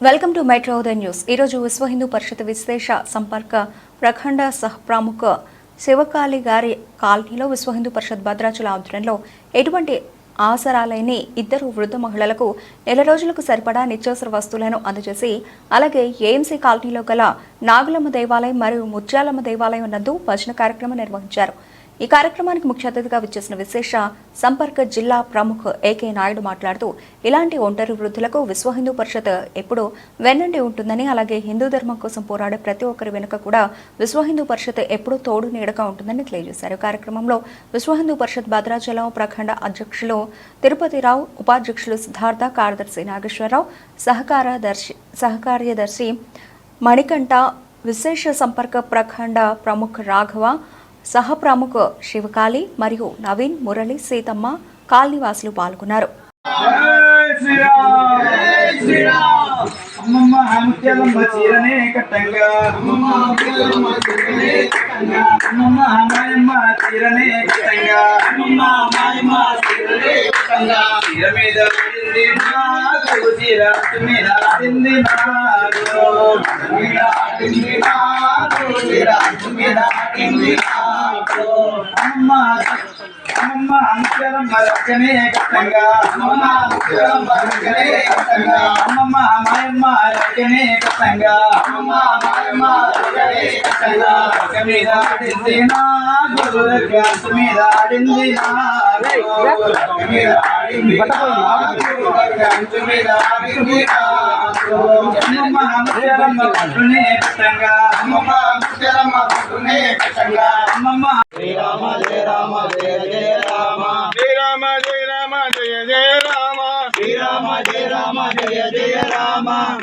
Welcome to metro news. ఈరోజు విశ్వ హిందూ పరిషత్ విశేష సంపర్క ప్రఖండ సహ ప్రముఖ శివకాళి గారి కాలనీలో విశ్వ హిందూ పరిషత్ భద్రాచల ఆధ్వర్యంలో ఎటువంటి అవసరాలైన ఇద్దరు వృద్ధ మహిళలకు నెల రోజులకు సరిపడా నిత్యావసర వస్తువులను అందజేసి అలాగే ఏఎంసీ కాలనీలో గల నాగులమ్మ దేవాలయం మరియు ముత్యాలమ్మ దేవాలయం నందు భజన కార్యక్రమం నిర్వహించారు. ఈ కార్యక్రమానికి ముఖ్య అతిథిగా విచ్చేసిన విశేష సంపర్క జిల్లా ప్రముఖ ఏకే నాయుడు మాట్లాడుతూ ఇలాంటి ఒంటరి వృద్ధులకు విశ్వ హిందూ పరిషత్ ఎప్పుడూ వెన్నండి ఉంటుందని అలాగే హిందూ ధర్మం కోసం పోరాడే ప్రతి ఒక్కరి వెనుక కూడా విశ్వ హిందూ పరిషత్ ఎప్పుడూ తోడు నీడగా ఉంటుందని తెలియజేశారు. కార్యక్రమంలో విశ్వ హిందూ పరిషత్ భద్రాచలం ప్రఖండ అధ్యక్షులు తిరుపతిరావు ఉపాధ్యక్షులు సిద్ధార్థ కార్యదర్శి నాగేశ్వరరావు సహకార దర్శి సహకార్యదర్శి మణికంఠ విశేష సంపర్క ప్రఖండ ప్రముఖ రాఘవ సహప్రముఖ శివకాళి మరియు నవీన్ మురళి సీతమ్మ కాలనీవాసులు పాల్గొన్నారు. మీద భక్తనే కష్టంగా అమ్మమ్మ ఉద్యోగం భక్తనే కష్టంగా అమ్మమ్మ మాయమ్మ రక్షనే కష్టంగా అమ్మమ్మ మాయమ్మ రక్షనే కష్టంగా రక్ష మీద ఆడింది నా శ్రీరామ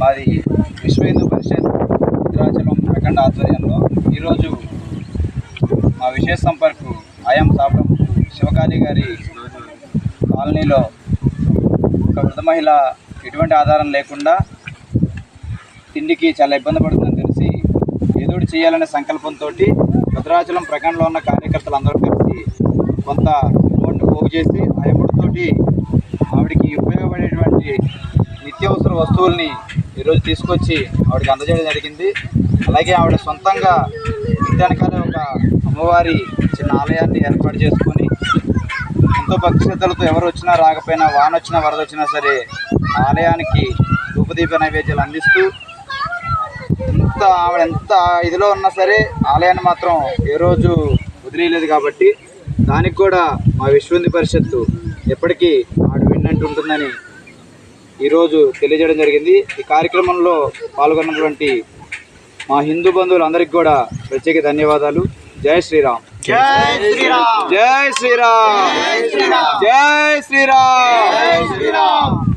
మాది విశ్వ హిందూ పరిషత్ భద్రాచలం ప్రఖండ ఆధ్వర్యంలో ఈరోజు మా విశేష సంపర్కు ఆయం సాపడం శివకాళి గారి కాలనీలో ఒక వృద్ధ మహిళ ఎటువంటి ఆధారం లేకుండా తిండికి చాలా ఇబ్బంది పడుతుందని తెలిసి ఎదుడు చేయాలనే సంకల్పంతో భద్రాచలం ప్రఖండలో ఉన్న కార్యకర్తలు అందరూ కలిసి కొంత అమౌంట్ పోగు చేసి ఆ అమౌంట్తోటి ఆవిడకి ఉపయోగపడేటువంటి నిత్యావసర వస్తువుల్ని ఈరోజు తీసుకొచ్చి ఆవిడకి అందజేయడం జరిగింది. అలాగే ఆవిడ సొంతంగా ఇంటి ఒక అమ్మవారి చిన్న ఆలయాన్ని ఏర్పాటు చేసుకొని ఎంతో భక్తి శ్రద్ధలతో ఎవరు వచ్చినా రాకపోయినా వాన వచ్చినా వరద వచ్చినా సరే ఆలయానికి రూపదీప నైవేద్యాలు అందిస్తూ ఎంత ఆవిడ ఎంత ఇదిలో ఉన్నా సరే ఆలయాన్ని మాత్రం ఏ రోజు వదిలేయలేదు కాబట్టి దానికి కూడా మా విశ్వంది పరిషత్తు ఎప్పటికీ ఆడు విన్నట్టు ఉంటుందని ఈరోజు తెలియజేయడం జరిగింది. ఈ కార్యక్రమంలో పాల్గొన్నటువంటి మా హిందూ బంధువులందరికీ కూడా ప్రత్యేక ధన్యవాదాలు. జై శ్రీరామ్. జై శ్రీరామ్. జై శ్రీరామ్. జై శ్రీరామ్. జై శ్రీరామ్. జై శ్రీరామ్.